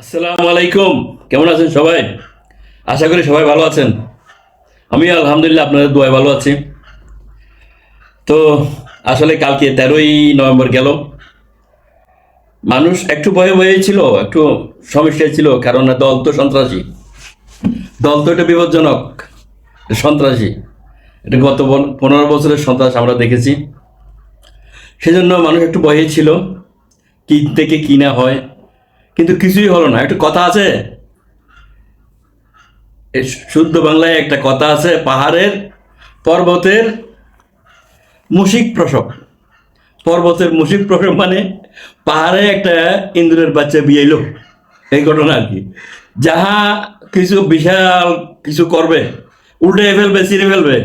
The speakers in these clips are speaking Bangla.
আসসালামু আলাইকুম। কেমন আছেন সবাই? আশা করি সবাই ভালো আছেন। আমি আলহামদুলিল্লাহ আপনাদের দোয়ায় ভালো আছি। তো আসলে কালকে তেরোই নভেম্বর গেল। মানুষ একটু ভয়ে ভয়ে ছিল, একটু সমস্যায় ছিল, কারণ দল তো সন্ত্রাসী। দল তো এটা বিপজ্জনক সন্ত্রাসী। এটা গত পন- পনেরো বছরের সন্ত্রাস আমরা দেখেছি। সেজন্য মানুষ একটু ভয়ে ছিল, কি থেকে কি না হয়। কিন্তু কিছুই হলো না। একটা কথা আছে? শুদ্ধ বাংলায় একটা কথা আছে, পাহাড়ের পর্বতের মুশিক প্রসব। পর্বতের মুশিক প্রসব মানে পাহাড়ে একটা ইন্দ্রের বাচ্চা বিয়ে বিয়েলো এই ঘটনা আর কি। যাহা কিছু বিশাল কিছু করবে উল্টে ফেলবে ছিঁড়ে ফেলবে,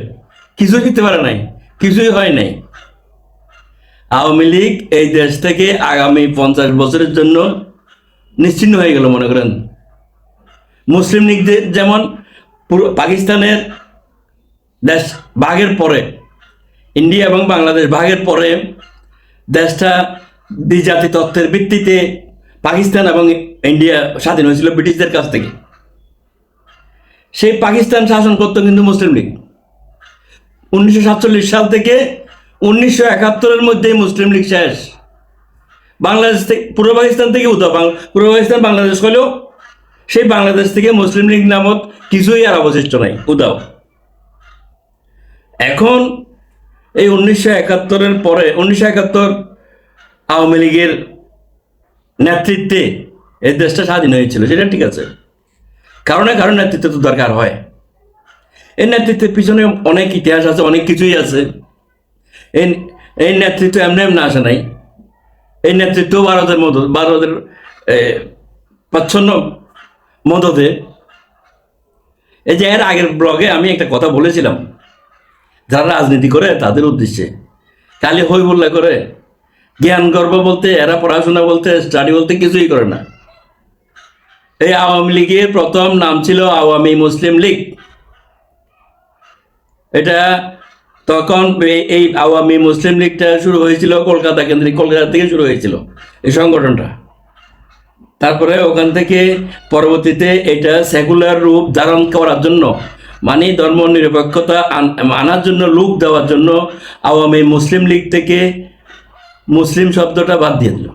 কিছুই দিতে পারে নাই, কিছুই হয় নাই। আওয়ামী লীগ এই দেশ থেকে আগামী পঞ্চাশ বছরের জন্য নিশ্চিন্ন হয়ে গেল, মনে করেন। মুসলিম লীগদের যেমন পুরো পাকিস্তানের দেশ ভাগের পরে, ইন্ডিয়া এবং বাংলাদেশ ভাগের পরে দেশটা দ্বিজাতি তত্ত্বের ভিত্তিতে পাকিস্তান এবং ইন্ডিয়া স্বাধীন হয়েছিল ব্রিটিশদের কাছ থেকে। সেই পাকিস্তান শাসন করতো কিন্তু মুসলিম লীগ। উনিশশো সাতচল্লিশ সাল থেকে উনিশশো একাত্তরের মধ্যেই মুসলিম লীগ শেষ। বাংলাদেশ থেকে, পূর্ব পাকিস্তান থেকে উত্তর পূর্ব পাকিস্তান, বাংলাদেশ হলেও সেই বাংলাদেশ থেকে মুসলিম লীগ নামক কিছুই আর অবশিষ্ট নাই। উদাও। এখন এই উনিশশো একাত্তরের পরে, উনিশশো একাত্তর আওয়ামী লীগের নেতৃত্বে এই দেশটা স্বাধীন হয়েছিল, সেটা ঠিক আছে। কারণে কারণ নেতৃত্ব তো দরকার হয়। এই নেতৃত্বের পিছনে অনেক ইতিহাস আছে, অনেক কিছুই আছে। এই এই নেতৃত্ব এমনি এমনি আসে নাই। এই নেতৃত্ব ভারতের মতো ভারতের প্রচ্ছন্ন মদতে এই যে এর আগের ব্লগে আমি একটা কথা বলেছিলাম। যারা রাজনীতি করে তাদের উদ্দেশ্যে। খালি হই বললে করে, জ্ঞান গর্ব বলতে, এরা পড়াশোনা বলতে, স্টাডি বলতে কিছুই করে না। এই আওয়ামী লীগের প্রথম নাম ছিল আওয়ামী মুসলিম লীগ। এটা তখন এই- আওয়ামী মুসলিম লীগটা শুরু হয়েছিল কলকাতা কেন্দ্রিক কলকাতা থেকে শুরু হয়েছিল এই সংগঠনটা। তারপরে ওখান থেকে পরবর্তীতে এটা সেকুলার রূপ ধারণ করার জন্য মানে ধর্ম নিরপেক্ষতা আন- আনার জন্য লোক দেওয়ার জন্য আওয়ামী মুসলিম লীগ থেকে মুসলিম শব্দটা বাদ দিয়ে দিল।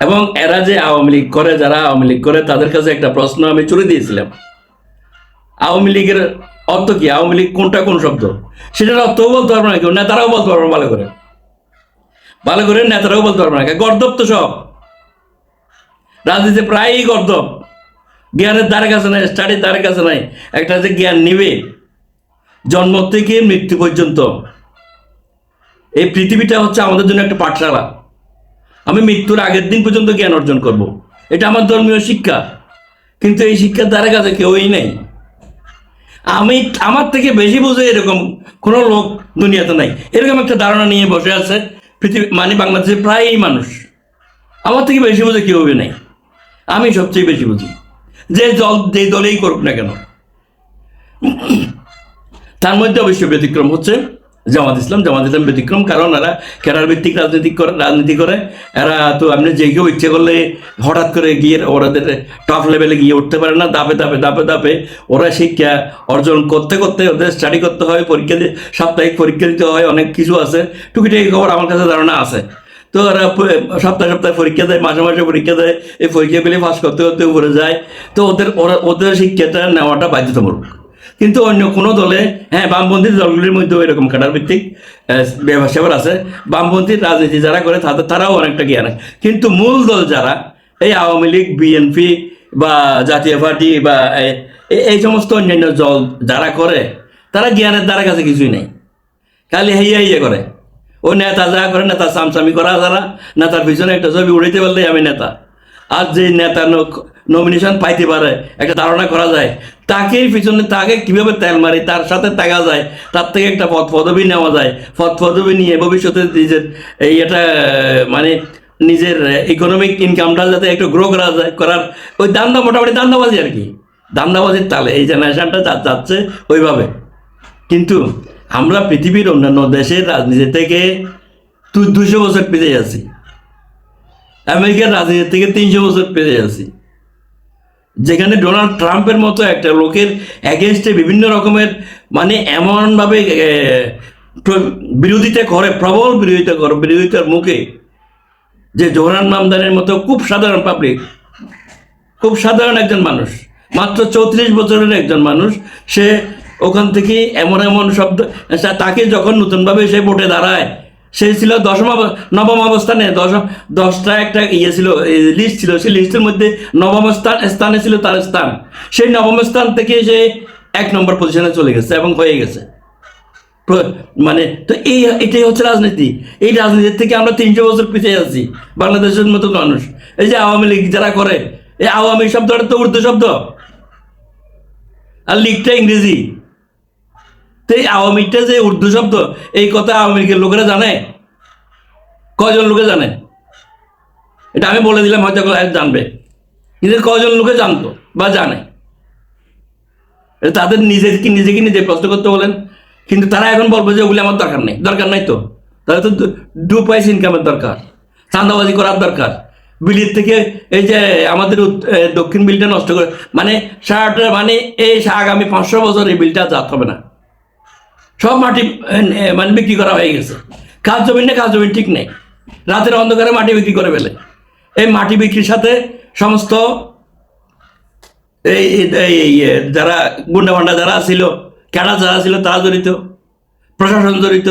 এবং এরা যে আওয়ামী লীগ করে, যারা আওয়ামী লীগ করে, তাদের কাছে একটা প্রশ্ন আমি চলে দিয়েছিলাম। আওয়ামী লীগের অর্থ কি? আওয়ামী লীগ কোনটা কোন শব্দ? সেটার অর্থও বলতে পারব না কেউ, নেতারাও বলতে পারব ভালো করে। ভালো করে নেতারাও বলতে পারব না গর্দব তো সব। রাজনীতি প্রায়ই গর্দব জ্ঞানের দ্বারে কাছে নাই, স্টাডির দ্বারে কাছে নাই। একটা যে জ্ঞান নিবে, জন্ম থেকে মৃত্যু পর্যন্ত। এই পৃথিবীটা হচ্ছে আমাদের জন্য একটা পাঠশালা। আমি মৃত্যুর আগের দিন পর্যন্ত জ্ঞান অর্জন করব। এটা আমার ধর্মীয় শিক্ষা। কিন্তু এই শিক্ষার দ্বারা কাছে কেউই নেই। আমি আমার থেকে বেশি বুঝে এরকম কোনো লোক দুনিয়াতে নাই। এরকম একটা ধারণা নিয়ে বসে আছে পৃথিবী মানে বাংলাদেশের প্রায়ই মানুষ। আমার থেকে বেশি বুঝে কেউ নাই? আমি সবচেয়ে বেশি বুঝি। যে দল, যে দলেই করুক না কেন। তার মধ্যে অবশ্য ব্যতিক্রম হচ্ছে জামাত ইসলাম জামাত ইসলাম ব্যতিক্রম কারণ এরা কেরার ভিত্তিক রাজনীতি করে রাজনীতি করে। এরা তো আপনি যে কেউ ইচ্ছে করলে হঠাৎ করে গিয়ে ওরাদের টপ লেভেলে গিয়ে উঠতে পারে না দাপে দাপে দাপে দাপে ওরা শিক্ষা অর্জন করতে করতে ওদের স্টাডি করতে হয়, পরীক্ষা দিয়ে সাপ্তাহিক পরীক্ষা দিতে হয়, অনেক কিছু আছে। টুকিটাকি খবর আমার কাছে ধারণা আছে। তো ওরা সপ্তাহে সপ্তাহে পরীক্ষা দেয়, মাসে মাসে পরীক্ষা দেয়, এই পরীক্ষাগুলি পাস করতে করতে উপরে যায়। তো ওদের, ওরা, ওদের শিক্ষাটা নেওয়াটা বাধ্যতামূলক। কিন্তু অন্য কোনো দলে হ্যাঁ বামপন্থী দলগুলির মধ্যেও এরকম কাটার ভিত্তিক ব্যবসা আছে। বামপন্থী রাজনীতি যারা করে, তাদের, তারাও অনেকটা জ্ঞান। কিন্তু মূল দল যারা, এই আওয়ামী লীগ, বিএনপি বা জাতীয় পার্টি বা এই সমস্ত অন্যান্য দল যারা করে, তারা জ্ঞানের দ্বারা কাছে কিছুই নেই। খালি হেইয়া ইয়ে করে। ও নেতা যা করে, নেতা সামসামি করা যারা, নেতার পিছনে একটা ছবি উড়াইতে পারলেই আমি নেতা। আর যে নেতা নমিনেশন পাইতে পারে, একটা ধারণা করা যায়। তাকেই পিছনে, তাকে কীভাবে তেল মারি, তার সাথে থাকা যায়, তার থেকে একটা পদ, পদবি নেওয়া যায়। পদ, পদবি নিয়ে ভবিষ্যতে নিজের এই এটা মানে নিজের ইকোনমিক ইনকামটা যাতে একটু গ্রো করা যায়, করার ওই দান্দা মোটামুটি দান্দাবাজি আর কি। দান্দাবাজির তালে এই জেনারেশনটা যাচ্ছে ওইভাবে। কিন্তু আমরা পৃথিবীর অন্যান্য দেশের রাজনীতি থেকে দুশো বছর পিছিয়ে আছি। আমেরিকার রাজনীতি থেকে তিনশো বছর পেরে আছি। যেখানে ডোনাল্ড ট্রাম্পের মতো একটা লোকের অ্যাগেনস্টে বিভিন্ন রকমের মানে এমনভাবে বিরোধিতা করে, প্রবল বিরোধিতা করে, বিরোধিতার মুখে, যে জোহরান মামদানের মতো খুব সাধারণ পাবলিক খুব সাধারণ একজন মানুষ, মাত্র চৌত্রিশ বছরের একজন মানুষ, সে ওখান থেকে এমন এমন শব্দ, তাকে যখন নতুনভাবে সে ভোটে দাঁড়ায় সে ছিল দশম নবম অবস্থানে। দশম দশটা একটা ইয়ে ছিল লিস্ট ছিল। সেই লিস্টের মধ্যে নবম স্থান, স্থানে ছিল তার স্থান। সেই নবম স্থান থেকে সে এক নম্বর পজিশনে চলে গেছে এবং হয়ে গেছে। মানে তো এই, এটাই হচ্ছে রাজনীতি। এই রাজনীতির থেকে আমরা তিনশো বছর পিছিয়ে আছি, বাংলাদেশের মতো মানুষ। এই যে আওয়ামী লীগ যারা করে, এই আওয়ামী শব্দটা তো উর্দু শব্দ। আর লিগটা ইংরেজি। তো এই আওয়ামীটা যে উর্দু শব্দ, এই কথা আওয়ামী লীগের লোকেরা জানে? কজন লোকে জানে? এটা আমি বলে দিলাম, হয়তো জানবে। কিন্তু কজন লোকে জানতো বা জানে? তাদের নিজে কি নিজে কি নিজে প্রশ্ন করতে বলেন। কিন্তু তারা এখন বলবে যে ওগুলি আমার দরকার নেই। দরকার নাই তো। তাহলে তো দু- পয়সা ইনকামের দরকার। চাঁদাবাজি করার দরকার। বিলির থেকে এই যে আমাদের দক্ষিণ বিলটা নষ্ট করে মানে সারাটা মানে এই আগামী পাঁচশো বছর এই বিলটা জাত হবে না। সব মাটি মানে বিক্রি করা হয়ে গেছে। খাস জমিন না খাস জমিন ঠিক নেই। রাতের অন্ধকারে মাটি বিক্রি করে ফেলে। এই মাটি বিক্রির সাথে সমস্ত এই, এই- এই যারা গুন্ডা ভান্ডা যারা ছিল ক্যাডা যারা ছিল, তারা জড়িত। প্রশাসন জড়িত,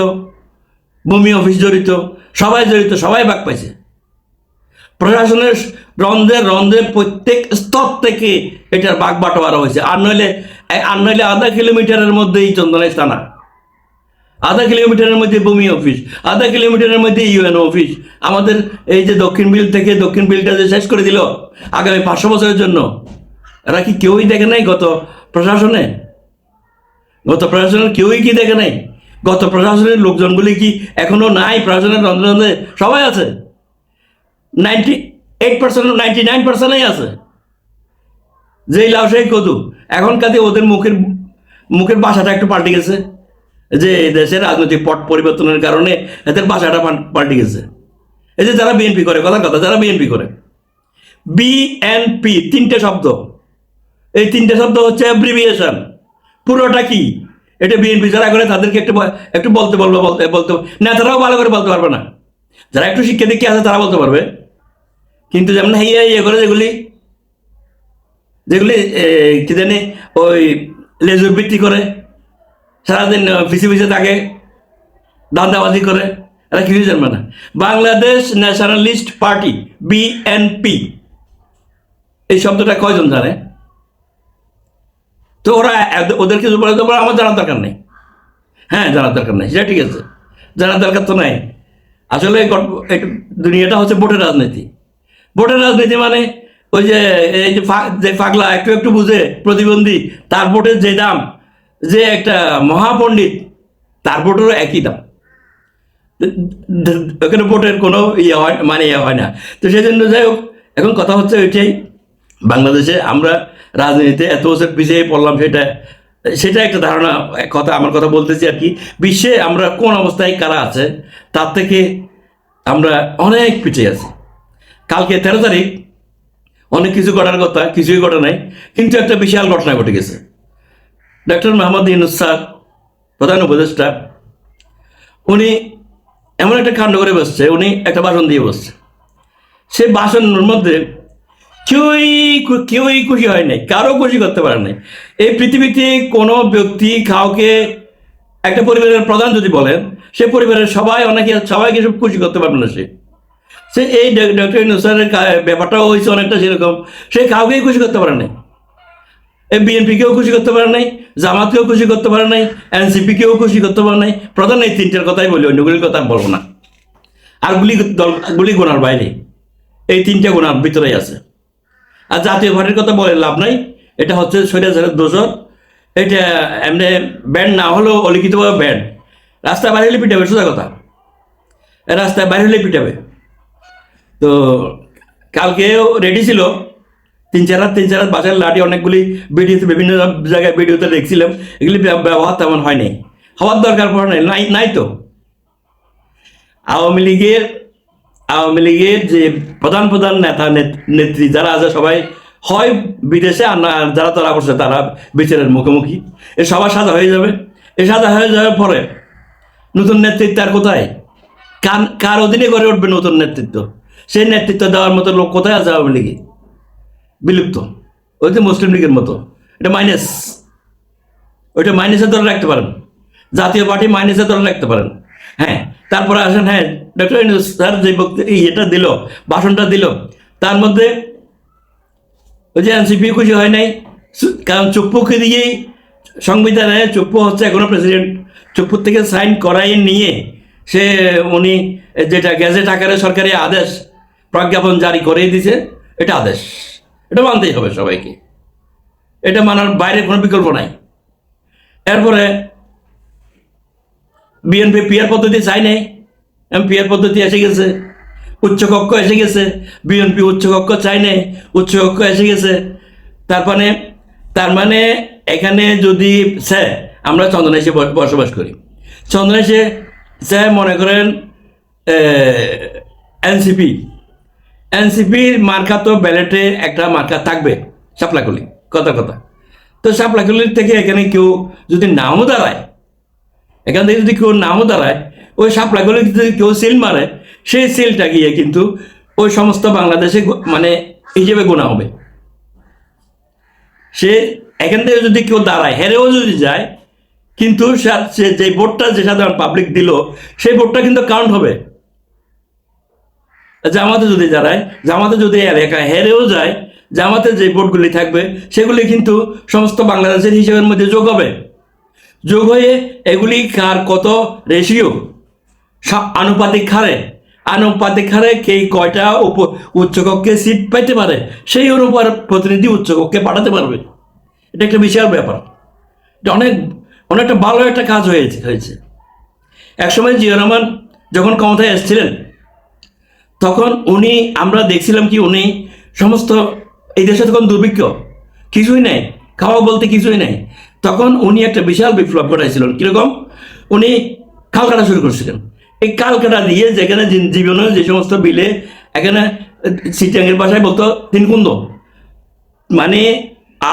ভূমি অফিস জড়িত, সবাই জড়িত, সবাই বাক পাইছে। প্রশাসনের রন্ধে রন্ধে প্রত্যেক স্তর থেকে এটার বাঘ বাটোয়ারা হয়েছে। আর নইলে আর নইলে আধা কিলোমিটারের মধ্যেই চন্দনাইশ থানা। আধা কিলোমিটারের মধ্যে ভূমি অফিস আধা কিলোমিটারের মধ্যে ইউএনও অফিস আমাদের এই যে দক্ষিণ বিল থেকে দক্ষিণ বিলটা যে শেষ করে দিল, আগামী পাঁচশো বছরের জন্য। এরা কি কেউই দেখে নাই গত প্রশাসনে? গত প্রশাসনের কেউই কি দেখে নাই? গত প্রশাসনের লোকজনগুলি কি এখনও নাই? প্রশাসনের রন্ধে রন্ধে সবাই আছে? Ninety eight percent, ninety nine পার্সেন্টই আছে। যেই লাভ সেই কদু। এখন কাজে ওদের মুখের মুখের বাসাটা একটু পাল্টে গেছে। যে এই দেশের রাজনৈতিক পট পরিবর্তনের কারণে এদের ভাষাটা পাল্টে গেছে। এই যে যারা বিএনপি করে কথা কথা, যারা বিএনপি করে। বিএনপি, তিনটে শব্দ। এই তিনটে শব্দ হচ্ছে অ্যাব্রিভিয়েশন পুরোটা কি? এটা বিএনপি যারা করে, তাদেরকে একটু একটু বলতে বলব, বলতে বলতে, নেতারাও ভালো করে বলতে পারবে না। যারা একটু শিক্ষা দিকে আছে, তারা বলতে পারবে। কিন্তু যেমন ইয়ে ইয়ে করে যেগুলি যেগুলি কি জানি, ওই লেজুর বৃত্তি করে সারাদিন পিছিয়ে পিছিয়ে থাকে, দান্দাবাজি করে, এরা কিছুই জানবে না। বাংলাদেশ ন্যাশনালিস্ট পার্টি বিএনপি এই শব্দটা কয়জন জানে? তো ওরা ওদের কিছু বলে তো আমার জানার দরকার নেই। হ্যাঁ জানার দরকার নেই, সেটা ঠিক আছে। জানার দরকার তো নাই। আসলে দুনিয়াটা হচ্ছে ভোটের রাজনীতি। ভোটের রাজনীতি মানে ওই যে, এই যে ফা- যে পাগলা একটু একটু বুঝে, প্রতিবন্ধী, তার ভোটের যে দাম যে একটা মহাপণ্ডিত, তার ভোটেরও একই দাম। ওখানে ভোটের কোনো ইয়ে হয় মানে ইয়ে হয় না। তো সেই জন্য যাই হোক, এখন কথা হচ্ছে ওইটাই, বাংলাদেশে আমরা রাজনীতিতে এত বছর পিছিয়ে পড়লাম সেটা সেটা একটা ধারণা কথা, আমার কথা বলতেছি আর কি। বিশ্বে আমরা কোন অবস্থায় কারা আছে, তার থেকে আমরা অনেক পিছিয়ে আছি। কালকে তেরো তারিখ, অনেক কিছু ঘটার কথা, কিছুই ঘটে নাই, কিন্তু একটা বিশাল ঘটনা ঘটে গেছে। ডক্টর মোহাম্মদ ইউনুস স্যার প্রধান উপদেষ্টা, উনি এমন একটা কাণ্ড করে বসছে, উনি একটা ভাষণ দিয়ে বসছে। সে ভাষণের মধ্যে কেউই কেউই খুশি হয় নাই, কারও খুশি করতে পারে নাই। এই পৃথিবীতে কোনো ব্যক্তি কাউকে একটা পরিবারের প্রধান যদি বলেন, সে পরিবারের সবাই অনেকে, সবাইকে সব খুশি করতে পারবে না সে। সে এই ডক্টর ইনুসারের ব্যাপারটাও হয়েছে অনেকটা সেরকম, সে কাউকেই খুশি করতে পারে নাই। বিএনপিকেও খুশি করতে পারে নাই জামাতকেও খুশি করতে পারে নাই, এনসিপিকেও খুশি করতে পারে নাই, প্রধান এই তিনটার কথাই বলি অন্যগুলির কথা বলব না। আর গুলি দল, গুলি গোনার বাইরে, এই তিনটা গোনার ভিতরেই আছে। আর জাতীয় পার্টির কথা বলে লাভ নাই, এটা হচ্ছে সৈরাজের দোষর এটা এমনি ব্যান্ড না হলেও অলিখিতভাবে ব্যান্ড রাস্তায় বাইরে হলে পিটাবে, সোজা কথা। রাস্তায় বাইরে হলে পিটাবে। তো কালকেও রেডি ছিল তিন চার হাত তিন চার হাত বাজার লাঠি অনেকগুলি ভিডিওতে বিভিন্ন জায়গায় ভিডিওতে দেখছিলাম, এগুলি ব্যব- ব্যবহার তেমন হয়নি হওয়ার দরকার পড়ে নাই নাই নাই তো। আওয়ামী লীগের আওয়ামী লীগের যে প্রধান প্রধান নেতা, নেত- নেত্রী যারা আছে, সবাই হয় বিদেশে, আর যারা তারা করছে, তারা বিচারের মুখোমুখি। এ সবার সাজা হয়ে যাবে। এ সাজা হয়ে যাওয়ার পরে নতুন নেতৃত্ব আর কোথায়? কার কার অধীনে গড়ে উঠবে নতুন নেতৃত্ব? সেই নেতৃত্ব দেওয়ার মতো লোক কোথায় আছে আওয়ামী লীগে? বিলুপ্ত। ওই যে মুসলিম লীগের মতো। এটা মাইনাস ওইটা মাইনাসে ধরে রাখতে পারেন। জাতীয় পার্টি মাইনাসে ধরে রাখতে পারেন। হ্যাঁ তারপরে আসেন হ্যাঁ ডক্টর স্যার যে ইয়েটা দিল, ভাষণটা দিল, তার মধ্যে ওই যে এনসিপি খুশি হয় নাই কারণ চুপ্পুকে দিয়েই সংবিধানে চুপ্পু হচ্ছে এখনও প্রেসিডেন্ট চুপ্পুর থেকে সাইন করাই নিয়ে সে, উনি যেটা গ্যাজেট আকারে সরকারি আদেশ প্রজ্ঞাপন জারি করে দিছে এটা আদেশ। এটা মানতেই হবে সবাইকে। এটা মানার বাইরে কোনো বিকল্প নাই। এরপরে বিএনপি পিয়ার পদ্ধতি চাই নাই। পিয়ার পদ্ধতি এসে গেছে। উচ্চকক্ষ এসে গেছে। বিএনপি উচ্চকক্ষ চাই নাই। উচ্চকক্ষ এসে গেছে। তার মানে তার মানে এখানে যদি সে আমরা চন্দনাইশে ব- বসবাস করি। চন্দনাইশে সে মনে করেন এনসিপি এনসিপির মার্কা তো ব্যালেটে একটা মার্কা থাকবে, সাপলাকলি, কথা কথা। তো সাপলাকলির থেকে এখানে কেউ যদি নাও দাঁড়ায়, এখান থেকে যদি কেউ নাও দাঁড়ায়, ওই সাপলাগুলো যদি কেউ সিল মারে, সেই সিলটা গিয়ে কিন্তু ওই সমস্ত বাংলাদেশে মানে হিসেবে গোনা হবে। সে এখান থেকে যদি কেউ দাঁড়ায়, হেরেও যদি যায়, কিন্তু যে ভোটটা যে সাধারণ পাবলিক দিল, সেই ভোটটা কিন্তু কাউন্ট হবে। জামাতে যদি দাঁড়ায় জামাতে যদি এলাকা হেরেও যায়, জামাতে যে ভোটগুলি থাকবে, সেগুলি কিন্তু সমস্ত বাংলাদেশের হিসেবের মধ্যে যোগ হবে। যোগ হয়ে এগুলি কার কত রেশিও? আনুপাতিক হারে। আনুপাতিক হারে কে কয়টা উপ উচ্চকক্ষে সিট পাইতে পারে, সেই অনুপার প্রতিনিধি উচ্চকক্ষে পাঠাতে পারবে। এটা একটা বিশাল ব্যাপার। এটা অনেক অনেকটা ভালো একটা কাজ হয়েছে হয়েছে। একসময় জিয়া রহমান যখন ক্ষমতায় এসেছিলেন তখন উনি, আমরা দেখছিলাম কি উনি সমস্ত এই দেশে তখন দুর্ভিক্ষ, কিছুই নেই, খাওয়া বলতে কিছুই নেই। তখন উনি একটা বিশাল বিপ্লব ঘটাইছিলেন, কীরকম? উনি খাল কাটা শুরু করছিলেন। এই কাল কাটা দিয়ে যেখানে জীবনে যে সমস্ত বিলে, এখানে সিটাঙ্গের ভাষায় বলতো তিনকুন্দ। মানে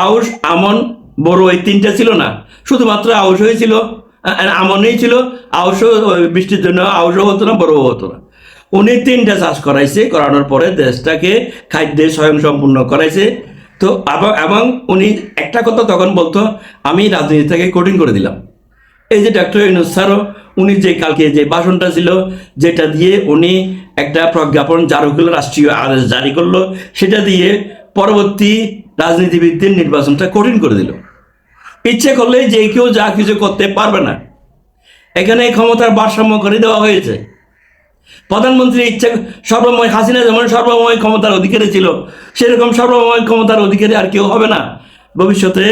আউশ, আমন, বড় এই তিনটা ছিল না। শুধুমাত্র আউশ হয়েছিল আমনেই ছিল ওই বৃষ্টির জন্য আউশও হতো না, বড়ও হতো না। উনি তিনটা চাষ করাইছে, করানোর পরে দেশটাকে খাদ্যে স্বয়ংসম্পূর্ণ করাইছে। তো এবং উনি একটা কথা তখন বলতো, আমি রাজনীতিটাকে কঠিন করে দিলাম। এই যে ডক্টর ইউনুস স্যারও, উনি যে কালকে যে ভাষণটা ছিল যেটা দিয়ে উনি একটা প্রজ্ঞাপন জারি করল, রাষ্ট্রীয় আদেশ জারি করল, সেটা দিয়ে পরবর্তী রাজনীতিবিদদের নির্বাচনটা কঠিন করে দিল। ইচ্ছে করলে যে কেউ যা কিছু করতে পারবে না। এখানে ক্ষমতার ভারসাম্য করে দেওয়া হয়েছে। প্রধানমন্ত্রী ইচ্ছা, সর্বময় হাসিনা যেমন সর্বময় ক্ষমতার অধিকারী ছিল, সেরকম সর্বময় ক্ষমতার অধিকারী আর কেউ হবে না। ভবিষ্যতে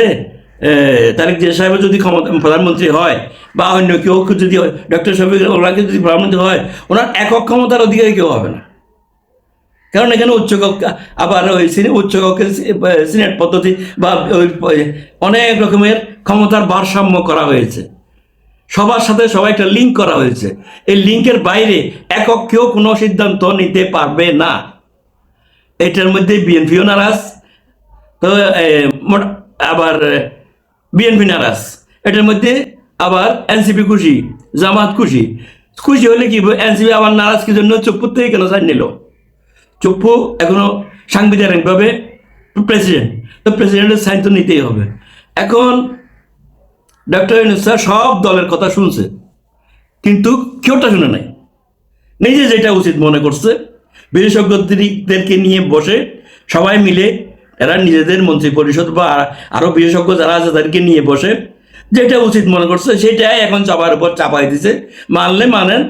তারেক জিয়া সাহেব যদি ক্ষমতা, প্রধানমন্ত্রী হয়, বা অন্য কেউ যদি ডক্টর শফিক ওনাকে যদি প্রধানমন্ত্রী হয়, ওনার একক ক্ষমতার অধিকারী কেউ হবে না। কারণ এখানে উচ্চকক্ষ আবার ওই উচ্চকক্ষের সিনেট পদ্ধতি বা ওই অনেক রকমের ক্ষমতার ভারসাম্য করা হয়েছে। সবার সাথে সবাই একটা লিঙ্ক করা হয়েছে। এই লিঙ্কের বাইরে একক কেউ কোনো সিদ্ধান্ত নিতে পারবে না। এটার মধ্যে বিএনপিও নারাজ আবার বিএনপি নারাজ এটার মধ্যে আবার এনসিপি খুশি, জামাত খুশি। খুশি হলে কি এনসিপি আবার নারাজ কি জন্য? চুপ্পুর থেকে কেন সাইন নিল? চুপ্পু এখনও সাংবিধানিকভাবে প্রেসিডেন্ট তো প্রেসিডেন্টের সাইন তো নিতেই হবে। এখন ডক্টর ইউনুস স্যার সব দলের কথা শুনছে, কিন্তু কেউটা শুনে নাই। নিজে যেটা উচিত মনে করছে, বিশেষজ্ঞদেরকে নিয়ে বসে সবাই মিলে এরা নিজেদের মন্ত্রী পরিষদ বা আরও বিশেষজ্ঞ যারা আছে তাদেরকে নিয়ে বসে যেটা উচিত মনে করছে সেটাই এখন চাপার উপর চাপাই দিছে। মানলে মানেন,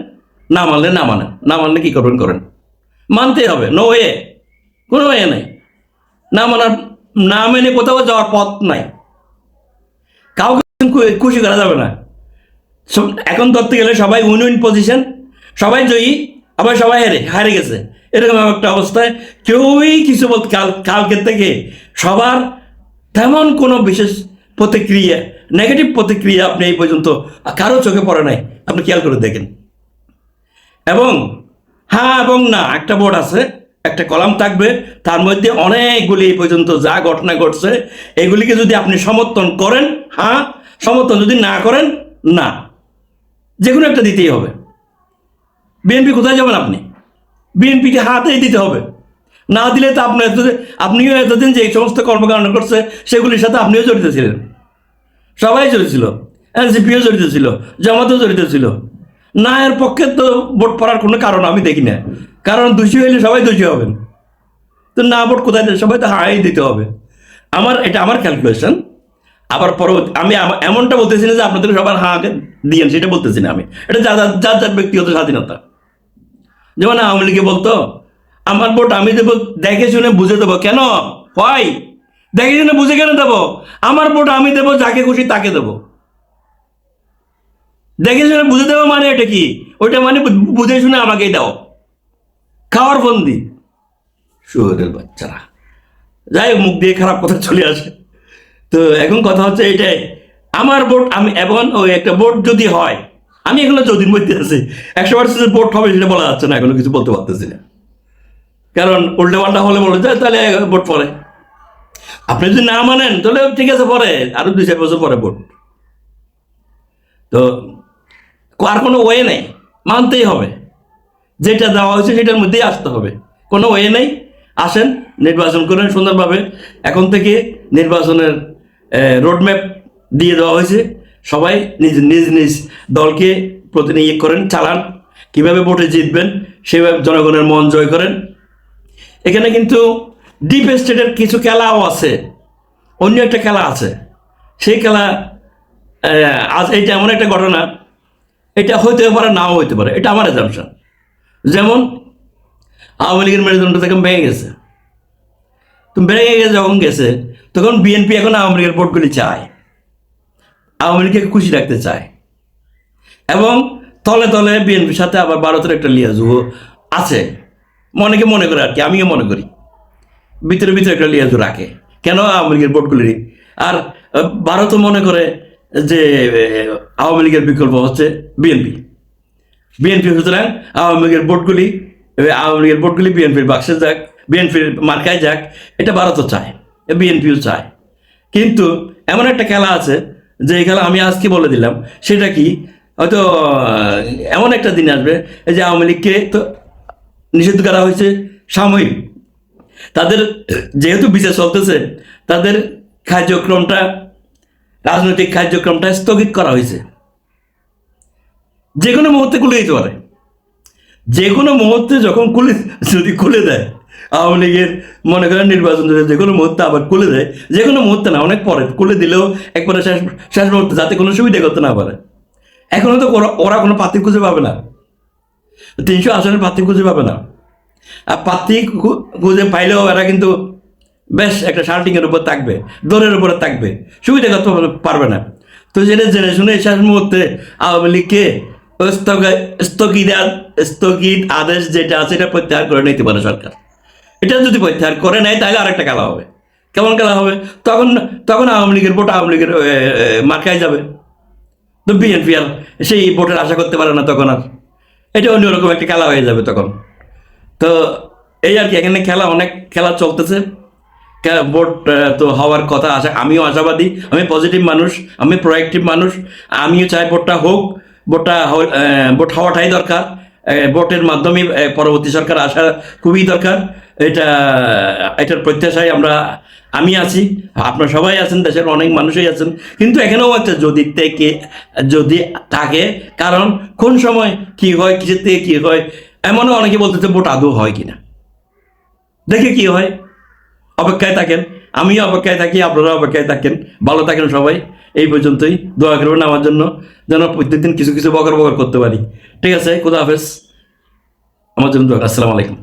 না মানলে না মানেন। না মানলে কি করবেন, করেন। মানতে হবে নো ওয়ে কোনো ওয়ে নাই। না মানার, না মেনে কোথাও যাওয়ার পথ নাই। কাউকে খুশি করা যাবে না। এখন ধরতে গেলে সবাই উইন উইন পজিশন সবাই জয়ী, আবার সবাই হেরে, হারে গেছে। এরকম একটা অবস্থায় কেউই কিছু বলতে কাল, কালকের থেকে সবার তেমন কোনো বিশেষ প্রতিক্রিয়া নেগেটিভ প্রতিক্রিয়া আপনি এই পর্যন্ত কারও চোখে পড়ে নাই। আপনি খেয়াল করে দেখেন। এবং হ্যাঁ এবং না, একটা বোর্ড আছে, একটা কলাম থাকবে, তার মধ্যে অনেকগুলি এই পর্যন্ত যা ঘটনা ঘটছে, এগুলিকে যদি আপনি সমর্থন করেন হ্যাঁ সমর্থন যদি না করেন, না। যে কোনো একটা দিতেই হবে। বিএনপি কোথায় যাবেন আপনি? বিএনপিকে হাতেই দিতে হবে। না দিলে তো আপনার আপনিও এতদিন যে সমস্ত কর্মকাণ্ড করছে, সেগুলির সাথে আপনিও জড়িত ছিলেন। সবাই জড়িত ছিল। এনসিপিও জড়িত ছিল। জামাতও জড়িত ছিল। না এর পক্ষে তো ভোট পড়ার কোনো কারণ আমি দেখি না। কারণ দোষী হইলে সবাই দোষী হবেন। তো না ভোট কোথায়? সবাই তো হাই দিতে হবে। আমার এটা আমার ক্যালকুলেশন আবার পরবর্তী আমি এমনটা বলতেছি না যে আপনাদের সবার হাঁকে দিয়েন, সেটা বলতেছি না আমি। এটা যা যার যার ব্যক্তিগত স্বাধীনতা। যেমন আওয়ামী লীগে বলতো, আমার ভোট আমি দেবো, দেখে শুনে বুঝে দেবো। কেন? হয় দেখে শুনে বুঝে কেন দেবো? আমার ভোট আমি দেবো, যাকে খুশি তাকে দেবো। দেখে শুনে বুঝে দেবো মানে এটা কি? ওইটা মানে বুঝে শুনে আমাকেই দাও। খাওয়ার বন্দি শুয়োরের বাচ্চারা। যাই মুখ দিয়ে খারাপ কথা চলে আসে। তো এখন কথা হচ্ছে এটাই। আমার ভোট আমি এখন ওই একটা ভোট যদি হয়, আমি এগুলো যদিন মধ্যে আছি, একশো পার্সেন্ট ভোট হবে সেটা বলা যাচ্ছে না, এখনও কিছু বলতে পারতেছি না। কারণ উল্টে পাল্টা হলে বলে যায়, তাহলে ভোট পরে আপনি যদি না মানেন, তাহলে ঠিক আছে পরে আরও দুই চার বছর পরে ভোট তো আর কোনো ওয়ে নেই, মানতেই হবে। যেটা দেওয়া হয়েছে সেটার মধ্যেই আসতে হবে। কোনো ওয়ে নেই। আসেন, নির্বাচন করেন সুন্দরভাবে। এখন থেকে নির্বাচনের রোডম্যাপ দিয়ে দেওয়া হয়েছে। সবাই নিজ নিজ নিজ দলকে প্রতিনিয়োগ করেন, চালান। কীভাবে ভোটে জিতবেন, সেভাবে জনগণের মন জয় করেন। এখানে কিন্তু ডিপ স্টেটের কিছু খেলাও আছে। অন্য একটা খেলা আছে। সেই খেলা আজ এটা এমন একটা ঘটনা। এটা হইতে পারে, নাও হইতে পারে। এটা আমার এজামশন যেমন আওয়ামী লীগের মেরুদণ্ড থেকে ভেঙে গেছে। তো ভেঙে গেছে যখন গেছে, তখন বিএনপি এখন আওয়ামী লীগের ভোটগুলি চায়। আওয়ামী লীগকে খুশি রাখতে চায়। এবং তলে তলে বিএনপির সাথে আবার ভারতের একটা লিয়াজু আছে। অনেকে মনে করে আর কি, আমিও মনে করি। ভিতরে ভিতরে একটা লিয়াজু রাখে। কেন আওয়ামী লীগের ভোটগুলি আর ভারতও মনে করে যে আওয়ামী লীগের বিকল্প হচ্ছে বিএনপি বিএনপি সুতরাং আওয়ামী লীগের ভোটগুলি আওয়ামী লীগের ভোটগুলি বিএনপির বাক্সে যাক। বিএনপির মার্কায় যাক, এটা ভারতও চায় বিএনপিও চায়। কিন্তু এমন একটা খেলা আছে, যে এই খেলা আমি আজকে বলে দিলাম, সেটা কি? হয়তো এমন একটা দিন আসবে যে আওয়ামী লীগকে তো নিষিদ্ধ করা হয়েছে সাময়িক। তাদের যেহেতু বিচার চলতেছে, তাদের কার্যক্রমটা, রাজনৈতিক কার্যক্রমটা স্থগিত করা হয়েছে। যে কোনো মুহূর্তে খুলে দিতে পারে। যে কোনো মুহূর্তে যখন খুলে যদি খুলে দেয় আওয়ামী লীগের মনে করেন নির্বাচন যে কোনো মুহূর্তে আবার খুলে দেয়। যে কোনো মুহূর্তে না, অনেক পরে। খুলে দিলেও একবারে শেষ শেষ মুহূর্তে যাতে কোনো সুবিধা করতে না পারে। এখনও তো ওরা কোনো প্রার্থী খুঁজে পাবে না। তিনশো আসনের প্রার্থী খুঁজে পাবে না। আর প্রার্থী খুঁজে পাইলেও এরা কিন্তু বেশ একটা শার্টিংয়ের উপর থাকবে, দৌড়ের উপরে থাকবে। সুবিধা করতে পারবে না। তো যেটা জেনে শুনে শেষ মুহূর্তে আওয়ামী লীগকে স্থগিত স্থগিত আদেশ যেটা আছে এটা প্রত্যাহার করে নিতে পারে সরকার। এটা যদি প্রত্যাহার করে নেয়, তাহলে আরেকটা খেলা হবে। কেমন খেলা হবে? তখন তখন আওয়ামী লীগের ভোট আওয়ামী লীগের মার্কায় যাবে। তো বিএনপি আর সেই ভোটের আশা করতে পারে না তখন আর। এটা অন্যরকম একটা খেলা হয়ে যাবে তখন। তো এই আর কি, এখানে খেলা অনেক খেলা চলতেছে। ভোট তো হওয়ার কথা আশা, আমিও আশাবাদী। আমি পজিটিভ মানুষ, আমি প্রোয়াক্টিভ মানুষ। আমিও চাই ভোটটা হোক, ভোটটা ভোট হওয়াটাই দরকার। ভোটের মাধ্যমে পরবর্তী সরকার আসা খুবই দরকার। এটা, এটার প্রত্যাশায় আমরা, আমি আছি, আপনারা সবাই আছেন, দেশের অনেক মানুষই আছেন, কিন্তু এখানেও আছে যদি থেকে, যদি থাকে, কারণ কোন সময় কি হয়, কিসের থেকে কি হয়, এমনও অনেকে বলতেছে ভোট আদৌ হয় কিনা। দেখে কি হয়, অপেক্ষায় থাকেন, আমিও অপেক্ষায় থাকি আপনারা অপেক্ষায় থাকেন, ভালো থাকেন সবাই, এই পর্যন্তই, দোয়া করবেন আমার জন্য, যেন প্রত্যেকদিন কিছু কিছু বকর বকর করতে পারি। ঠিক আছে, খুদা হাফেজ, আমার জন্য দোয়া আসসালামু আলাইকুম।